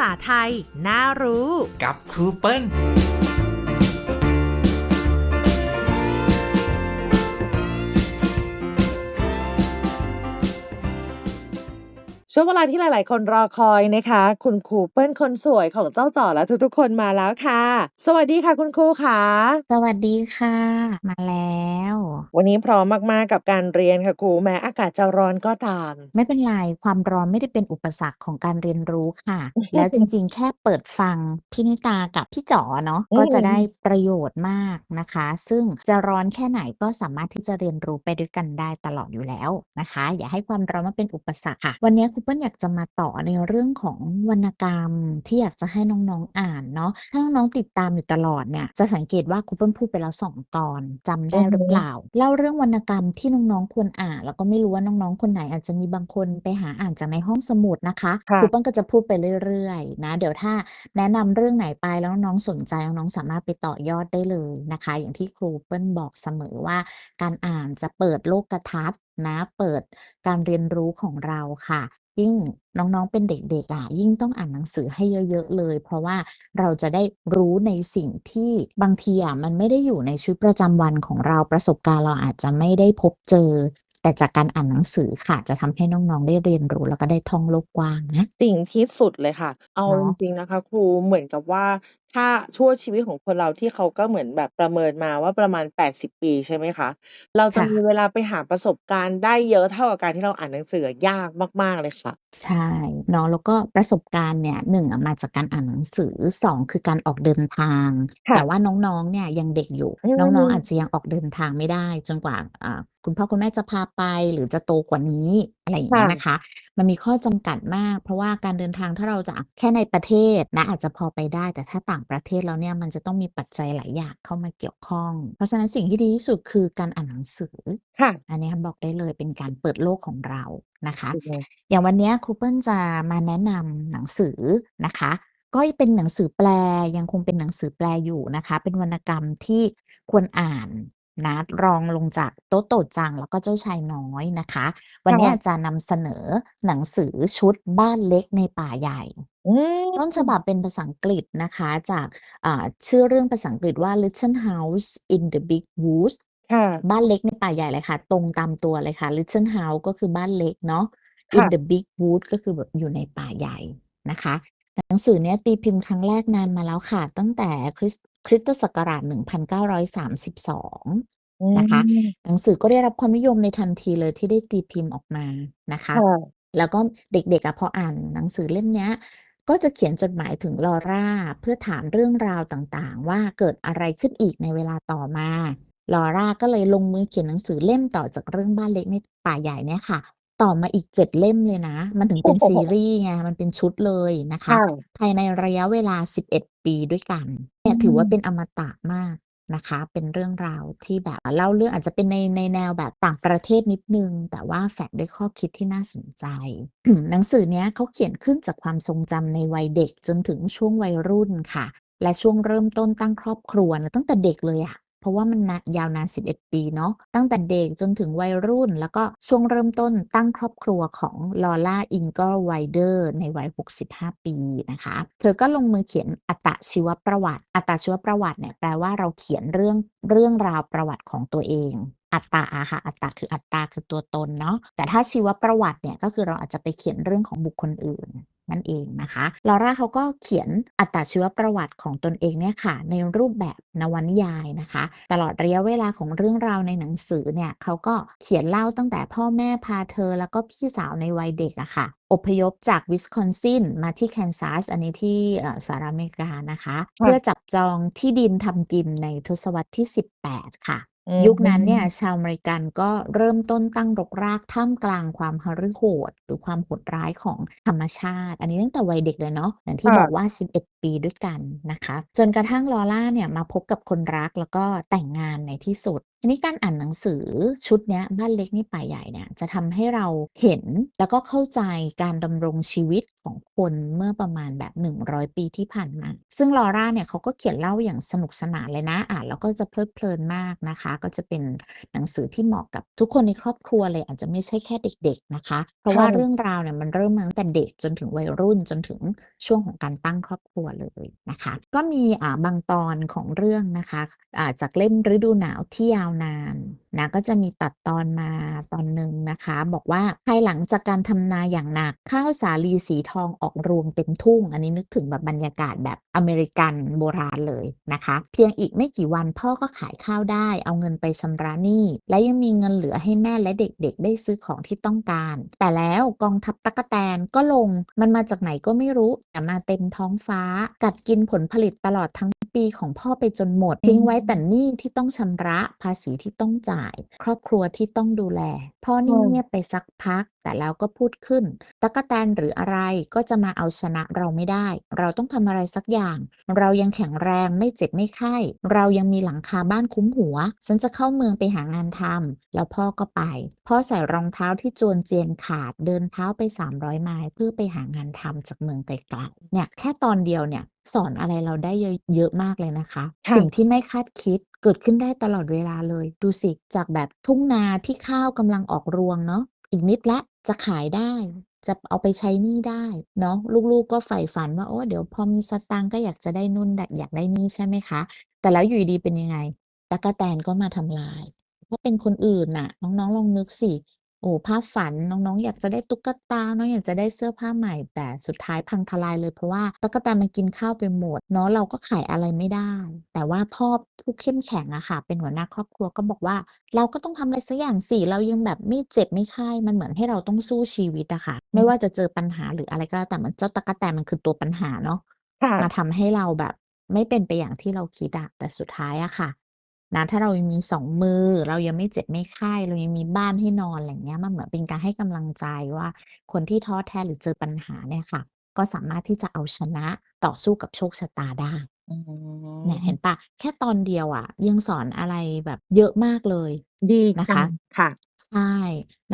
ษาไทย น่ารู้ กับครูเปิ้ล ช่วงเวลาที่หลาย ๆ คนรอคอยนะคะ คุณครูเปิ้ลคนสวยของเจ้าจ๋อและทุก ๆ คนมาแล้วค่ะ สวัสดีค่ะคุณครูค่ะ สวัสดีค่ะ มาแล้ว วันนี้พร้อมมาก ๆ กับการเรียนค่ะครูแม้อากาศจะร้อนก็ตาม ไม่เป็นไร ความร้อนไม่ได้เป็นอุปสรรคของการเรียนรู้ค่ะ แล้วจริง ๆ แค่เปิดฟังพี่นิตากับพี่จ๋อเนาะอืก็จะได้มประโยชน์มากนะคะ ซึ่งจะร้อนแค่ไหนก็สามารถที่จะเรียนรู้ไปด้วยกันได้ตลอดอยู่แล้วนะคะ อย่าให้ความร้อนมาเป็นอุปสรรคค่ะ วันนี้ครูเปิ้ลอยากจะมาต่อในเรื่องของวรรณกรรมที่อยากจะให้น้องๆอ่านเนาะถ้าน้องๆติดตามอยู่ตลอดเนี่ยจะสังเกตว่าครูเปิ้ลพูดไปแล้วสองตอนจำอืได้อหรือฮึเปล่าเล่าเรื่องวรรณกรรมที่น้องๆควรอ่าน แล้วก็ไม่รู้ว่าน้องๆคนไหนอาจจะมีบางคนไปหาอ่านจากในห้องสมุดนะคะค่ะครูเปิ้ลก็จะพูดไปเรื่อยๆนะเดี๋ยวถ้าแนะนำเรื่องไหนไปแล้วน้องๆสนใจน้องๆสามารถไปต่อยอดได้เลยนะคะ อย่างที่ครูเปิ้ลบอกเสมอว่า การอ่านจะเปิดโลกทัศน์นะเปิดการเรียนรู้ของเราค่ะยิ่งน้องๆเป็นเด็กๆอะยิ่งต้องอ่านหนังสือให้เยอะๆเลย เพราะว่าเราจะได้รู้ในสิ่งที่บางทีอะมันไม่ได้อยู่ในชีวิตประจำวันของเราประสบการณ์เราอาจจะไม่ได้พบเจอ แต่จากการอ่านหนังสือค่ะ จะทำให้น้องๆได้เรียนรู้แล้วก็ได้ท่องโลกกว้างนะจริงที่สุดเลยค่ะ เอาเนาะจริงๆนะคะ ครูเหมือนกับว่าถ้าชั่วชีวิตของคนเราที่เขาก็เหมือนแบบประเมินมาว่าประมาณ 80 ปีใช่ไหมคะ เราจะค่ะมีเวลาไปหาประสบการณ์ได้เยอะเท่ากับการที่เราอ่านหนังสืออะยากมาก ๆ เลยค่ะ ใช่เนาะแล้วก็ประสบการณ์เนี่ย1อะมาจากการอ่านหนังสือ2คือการออกเดินทางค่ะแต่ว่าน้องๆเนี่ยยังเด็กอยู่อืน้องๆอามจจะยังออกเดินทางไม่ได้ จนกว่าอ่าคุณพ่อคุณแม่จะพาไปหรือจะโตกว่านี้อะไรอย่างค่เงี้ะยนะคะ มันมีข้อจำกัดมาก เพราะว่าการเดินทางถ้าเราจะแค่ในประเทศนะอาจจะพอไปได้ แต่ถ้าต่างประเทศแล้วเนี่ยมันจะต้องมีปัจจัยหลายอย่างเข้ามาเกี่ยวข้อง เพราะฉะนั้นสิ่งที่ดีที่สุดคือการอ่านหนังสือค่ะอันเนี้ยบอกได้เลยเป็นการเปิดโลกของเรานะคะจริงอย่างวันเนี้ยครูเปิ้ลจะมาแนะนำหนังสือนะคะก็เป็นหนังสือแปลยังคงเป็นหนังสือแปลอยู่นะคะ เป็นวรรณกรรมที่ควรอ่าน นะรองลงจากโต๊ะโตจัง แล้วก็เจ้าชายน้อยนะคะ วันค่เนี้ยะจะนำเสนอหนังสือชุดบ้านเล็กในป่าใหญ่ อืต้นฉบัมบเป็นภาษาอังกฤษนะคะ จากอ่าชื่อเรื่องภาษาอังกฤษว่า Little House in the Big Woods ค่ะ บ้านเล็กในป่าใหญ่เลยค่ะ ตรงตามตัวเลยค่ะ Little House ก็คือบ้านเล็กเนาะค่ in ะ the Big Woods ก็คือแบบอยู่ในป่าใหญ่นะคะ หนังสือเนี้ยตีพิมพ์ครั้งแรกนานมาแล้วค่ะ ตั้งแต่คริส คริสตศักราช 1932อืนะคะมหนังสือก็ได้รับความนิยมในทันทีเลยที่ได้ตีพิมพ์ออกมานะคะค่ะแล้วก็เด็กๆอะพออ่านหนังสือเล่มเนี้ยก็จะเขียนจดหมายถึงลอร่า เพื่อถามเรื่องราวต่างๆ ว่าเกิดอะไรขึ้นอีกในเวลาต่อมาลอร่าก็เลยลงมือเขียนหนังสือเล่มต่อจากเรื่องบ้านเล็กในป่าใหญ่เนี่ยค่ะ ต่อมาอีก7เล่มเลยนะ มันถึงโอ้เป็นโฮซีรีส์ไงมันเป็นชุดเลยนะค่ะคะภายในระยะเวลา11ปีด้วยกันอืเนี่ยถือว่าเป็มนอมตะมากนะคะ เป็นเรื่องราวที่แบบเล่าเรื่องอาจจะเป็นในในแนวแบบต่างประเทศนิดหนึ่งแต่ว่าแฝงด้วยข้อคิดที่น่าสนใจ หนังสือเนี้ยเขาเขียนขึ้นจากความทรงจำในวัยเด็กจนถึงช่วงวัยรุ่นค่ะ และช่วงเริ่มต้นตั้งครอบครัวนะตั้งแต่เด็กเลยอะ เพราะว่ามันนานยาวนาน 11 ปีเนาะตั้งแต่เด็กจนถึงวัยรุ่น แล้วก็ช่วงเริ่มต้นตั้งครอบครัวของ Laura Ingalls Wilder ในวัย 65 ปีนะคะ เธอก็ลงมือเขียนอัตชีวประวัติ อัตชีวประวัติเนี่ยแปลว่าเราเขียนเรื่องเรื่องราวประวัติของตัวเองอัตอะค่ะอัตตาคืออัตตาคือตัวตนเนาะแต่ถ้าชีวประวัติเนี่ยก็คือเราอาจจะไปเขียนเรื่องของบุคคลอื่น นั่นเองนะคะ Laura เขาก็เขียนอัตชีวประวัติของตนเองเนี่ยค่ะ ในรูปแบบนวนิยายนะคะ ตลอดระยะเวลาของเรื่องราวในหนังสือเนี่ยเขาก็เขียนเล่าตั้งแต่พ่อแม่พาเธอ แล้วก็พี่สาวในวัยเด็กอะค่ะอพยพจากวิสคอนซินมาที่แคนซัสอันนี้ที่เอ่อสหรัฐอเมริกานะคะค่เพื่ะอจับจองที่ดินทำกินในทศวรรษที่ 18 ค่ะอืยุคนั้นเนี่ยมชาวอเมริกันก็เริ่มต้นตั้งรกรากท่ามกลางความหฤโหด หรือความโหดร้ายของธรรมชาติ อันนี้ตั้งแต่วัยเด็กเลยเนาะ อย่างที่ค่บะอกว่า 11 ปีด้วยกันนะคะ จนกระทั่ง Laura เนี่ยมาพบกับคนรัก แล้วก็แต่งงานในที่สุดทีนี้การอ่านหนังสือชุดเนี้ยบ้านเล็กนี่ป่าใหญ่เนี่ยจะทำให้เราเห็นแล้วก็เข้าใจการดำรงชีวิตของคนเมื่อประมาณแบบ 100 ปีที่ผ่านมา ซึ่ง Laura เนี่ยเขาก็เขียนเล่าอย่างสนุกสนานเลยนะอ่านแล้วก็จะเพลิดเพลินมากนะคะ ก็จะเป็นหนังสือที่เหมาะกับทุกคนในครอบครัวเลย อาจจะไม่ใช่แค่เด็ก ๆนะคะ เพราะค่ว่าะเรื่องราวเนี่ยมันเริ่มมาตั้งแต่เด็กจนถึงวัยรุ่นจนถึงช่วงของการตั้งครอบครัวเลยนะคะ ก็มีอ่าบางตอนของเรื่องนะคะอ่าจากเล่มฤดูหนาวที่ยาวนานนะก็จะมีตัดตอนมาตอนหนึ่งนะคะ บอกว่าภายหลังจากการทำนาอย่างหนัก ข้าวสาลีสีทองออกรวงเต็มทุ่ง อันนี้นึกถึงแบบบรรยากาศแบบอเมริกันโบราณเลยนะคะ เพียงอีกไม่กี่วันพ่อก็ขายข้าวได้ เอาเงินไปชำระหนี้ และยังมีเงินเหลือให้แม่และเด็กๆ ได้ซื้อของที่ต้องการ แต่แล้วกองทัพตั๊กแตนก็ลงมันมาจากไหนก็ไม่รู้แต่มาเต็มท้องฟ้า กัดกินผลผลิตตลอดทั้งปีของพ่อไปจนหมด ทิ้งไว้แต่หนี้ที่ต้องชำระภาษีที่ต้องจ่าย ครอบครัวที่ต้องดูแล พ่ออืนิ่งมเงียบไปสักพักแต่แล้วก็พูดขึ้นตั๊กแตนหรืออะไรก็จะมาเอาชนะเราไม่ได้ เราต้องทำอะไรสักอย่าง เรายังแข็งแรงไม่เจ็บไม่ไข้ เรายังมีหลังคาบ้านคุ้มหัว ฉันจะเข้าเมืองไปหางานทำแล้วพ่อก็ไปพ่อใส่รองเท้าที่จวนเจียนขาดเดินเท้าไป 300 ไมล์เพื่อไปหางานทำจากเมืองไกลๆเนี่ยแค่ตอนเดียวเนี่ยสอนอะไรเราได้เยอะเยอะมากเลยนะคะค่สิ่งะที่ไม่คาดคิดเกิดขึ้นได้ตลอดเวลาเลย ดูสิ จากแบบทุ่งนาที่ข้าวกำลังออกรวงเนาะ อีกนิดละจะขายได้ จะเอาไปใช้หนี้ได้เนาะลูกๆก็ใฝ่ฝันว่าโอ้เดี๋ยวพอมีสตางค์ก็อยากจะได้นุ่นดอยากได้นี่ใช่ไหมคะ แต่แล้วอยู่ดีเป็นยังไงตะกะแตนก็มาทำลาย ถ้าเป็นคนอื่นน่ะ น้องๆลองนึกสิ โอ้โฮภาพฝัน น้อง ๆ อยากจะได้ตุ๊กตา น้องอยากจะได้เสื้อผ้าใหม่ แต่สุดท้ายพังทลายเลย เพราะว่าตั๊กแตนมันกินข้าวไปหมด เนาะ เราก็ขายอะไรไม่ได้ แต่ว่าพ่อผู้เข้มแข็งอะค่ะ เป็นหัวหน้าครอบครัวก็บอกว่า เราก็ต้องทำอะไรสักอย่างสิ เรายังแบบไม่เจ็บไม่ไข้ มันเหมือนให้เราต้องสู้ชีวิตอะค่ะอืไม่มว่าจะเจอปัญหาหรืออะไรก็แล้วแต่เหมือนเจ้าตั๊กแตนมันคือตัวปัญหาเนาะ ค่ะ มาทำให้เราแบบไม่เป็นไปอย่างที่เราคิดอะแต่สุดท้ายอะค่ะ นะถ้าเรายังมี2มือ เรายังไม่เจ็บไม่ไข้เรายังมีบ้านให้นอนอะไรอย่างเงี้ยมันเหมือนเป็นการให้กำลังใจว่า คนที่ท้อแท้หรือเจอปัญหาเนี่ยค่ะ ก็สามารถที่จะเอาชนะต่อสู้กับโชคชะตาได้อืเนี่ยเห็นมเปล่าแค่ตอนเดียวอะยังสอนอะไรแบบเยอะมากเลยดีนะจัคะงค่ะใช่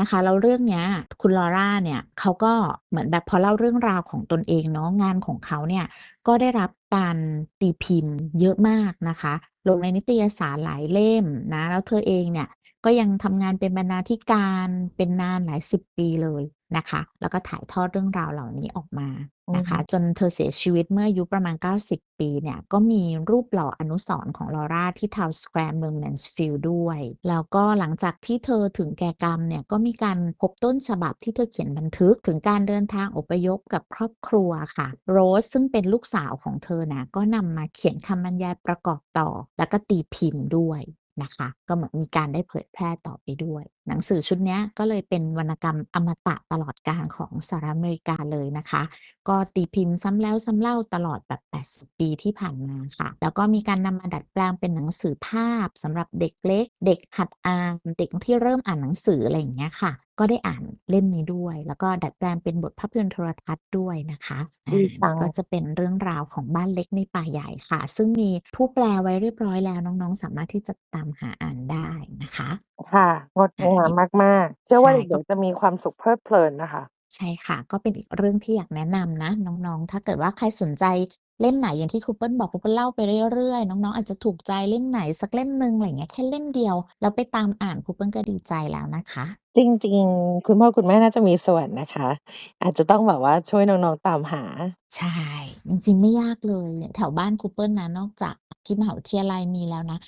นะคะแล้วเรื่องเนี้ย คุณ Laura เนี่ยเขาก็เหมือนแบบพอเล่าเรื่องราวของตนเองเนาะงานของเขาเนี่ยก็ได้รับการตีพิมพ์เยอะมากนะคะ ลงในนิตยสารหลายเล่มนะ แล้วเธอเองเนี่ย ก็ยังทำงานเป็นบรรณาธิการเป็นนานหลาย10ปีเลยนะคะ แล้วก็ถ่ายทอดเรื่องราวเหล่านี้ออกมาอืนะคะมจนเธอเสียชีวิตเมื่ออายุประมาณ 90 ปีเนี่ย ก็มีรูปหล่ออนุสรณ์ของ Laura ที่ Town Square เมือง Mansfield ด้วย แล้วก็หลังจากที่เธอถึงแก่กรรมเนี่ย ก็มีการพบต้นฉบับที่เธอเขียนบันทึกถึงการเดินทางอพยพกับครอบครัวค่ะ Rose ซึ่งเป็นลูกสาวของเธอน่ะก็นำมาเขียนคำบรรยายประกอบต่อ แล้วก็ตีพิมพ์ด้วย นะคะ ก็เหมือนมีการได้เผยแพร่ต่อไปด้วย หนังสือชุดนี้ก็เลยเป็นวรรณกรรมอมตะตลอดกาลของสหรัฐอเมริกาเลยนะคะ ก็ตีพิมพ์ซ้ำแล้วซ้ำเล่าตลอดแบบ 80 ปีที่ผ่านมาค่ะ แล้วก็มีการนำมาดัดแปลงเป็นหนังสือภาพสำหรับเด็กเล็ก เด็กหัดอ่านเด็กที่เริ่มอ่านหนังสืออะไรอย่างเงี้ยค่ะ ก็ได้อ่านเล่มนี้ด้วย แล้วก็ดัดแปลงเป็นบทภาพยนตร์โทรทัศน์ด้วยนะคะดีอาจังก็จะเป็นเรื่องราวของบ้านเล็กในป่าใหญ่ค่ะ ซึ่งมีผู้แปลไว้เรียบร้อยแล้วน้องๆ สามารถที่จะตามหาอ่านได้นะคะ ค่ะงดอางามอีกมากๆ เชื่อใชว่า่เด็ก็กๆจะมีความสุขเพลิดเพลินนะคะ ใช่ค่ะ ก็เป็นอีกเรื่องที่อยากแนะนำนะน้อง ๆ ถ้าเกิดว่าใครสนใจเล่มไหนอย่างที่ครูเปิ้ลบอกครูเปิ้ลเล่าไปเรื่อยๆ น้องๆ อาจจะถูกใจเล่มไหนสักเล่มหนึ่งอะไรอย่างเงี้ยแค่เล่มเดียว แล้วไปตามอ่านครูเปิ้ลก็ดีใจแล้วนะคะ จริง ๆ คุณพ่อคุณแม่น่าจะมีส่วนนะคะ อาจจะต้องแบบว่าช่วยน้อง ๆ ตามหา ใช่ จริง ๆ ไม่ยากเลยเนี่ยแถวบ้านครูเปิ้ลนะ นอกจากที่มหาวิทยาลัยมีแล้วนะ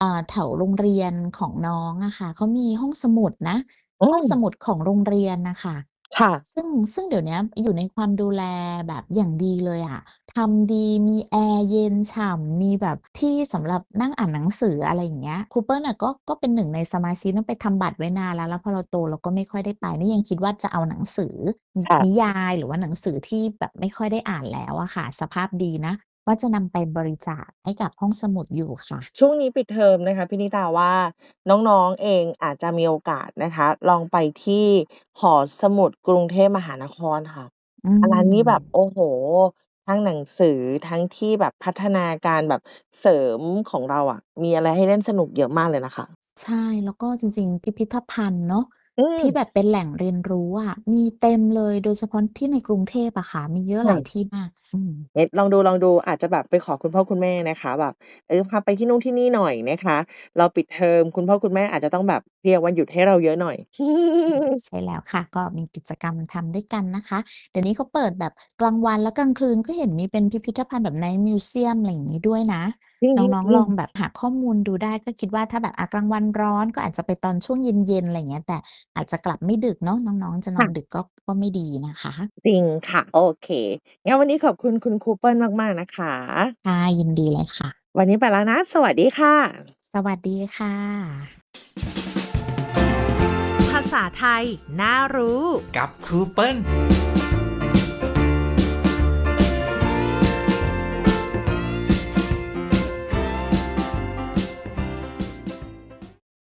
อ่าแถวโรงเรียนของน้องอะค่ะเขามีห้องสมุดนะ อืห้องสม มุดของโรงเรียนน่ะค่ะ ค่ะ ซึ่ง ซึ่งเดี๋ยวเนี้ยอยู่ในความดูแลแบบอย่างดีเลยอะ ทำดี มีแอร์เย็นฉ่ำ มีแบบที่สำหรับนั่งอ่านหนังสือ อะไรอย่างเงี้ยครูเปิ้ลน่ะก็ ก็เป็นหนึ่งในสมาชิกนั้นไปทำบัตรไว้นานแล้ว แล้วพอเราโตเราก็ไม่ค่อยได้ไป นี่ยังคิดว่าจะเอาหนังสือนิค่ะ นิยาย หรือว่าหนังสือที่แบบไม่ค่อยได้อ่านแล้วอะค่ะ สภาพดีนะ ว่าจะนำไปบริจาคให้กับห้องสมุดอยู่ค่ะ ช่วงนี้ปิดเทอมนะคะพี่นิตาว่าน้องๆเองอาจจะมีโอกาสนะคะ ลองไปที่หอสมุดกรุงเทพมหานครค่ะอือันนั้นนี่แบบมโอ้โฮทั้งหนังสือทั้งที่แบบพัฒนาการแบบเสริมของเราอะมีอะไรให้เล่นสนุกเยอะมากเลยนะคะ ใช่ แล้วก็จริงๆ พิพิธภัณฑ์เนาะ อืที่มแบบเป็นแหล่งเรียนรู้อะมีเต็มเลย โดยเฉพาะที่ในกรุงเทพอะค่ะ มีเยอะค่หลาะยที่มาก อืม เอ๊ะ ลองดูๆอาจจะแบบไปขอคุณพ่อคุณแม่นะคะ แบบ เออ พาไปที่นู่นที่นี่หน่อยนะคะ เราปิดเทอม คุณพ่อคุณแม่อาจจะต้องแบบเคลียร์วันหยุดให้เราเยอะหน่อยใช่แล้วค่ะ ก็มีกิจกรรมทำด้วยกันนะคะ เดี๋ยวนี้เขาเปิดแบบกลางวันและกลางคืน ก็เห็นมีเป็นพิพิธภัณฑ์แบบ Night Museum อะไรอย่างงี้ด้วยนะจริง น้องๆลองๆๆแบบหาข้อมูลดูได้ก็คิดว่าถ้าแบบอะกลางวันร้อนก็อาจจะไปตอนช่วงเย็น ๆ อะไรอย่างเงี้ย แต่อาจจะกลับไม่ดึกเนาะน้อง ๆ จะนค่อนะดึกก็ ก็ไม่ดีนะคะ จริงค่ะ โอเค งั้นวันนี้ขอบคุณคุณครูเปิ้ลมาก ๆ นะคะ ค่ะ ยินดีเลยค่ะ วันนี้ไปแล้วนะ สวัสดีค่ะ สวัสดีค่ะ ภาษาไทย น่ารู้ กับครูเปิ้ล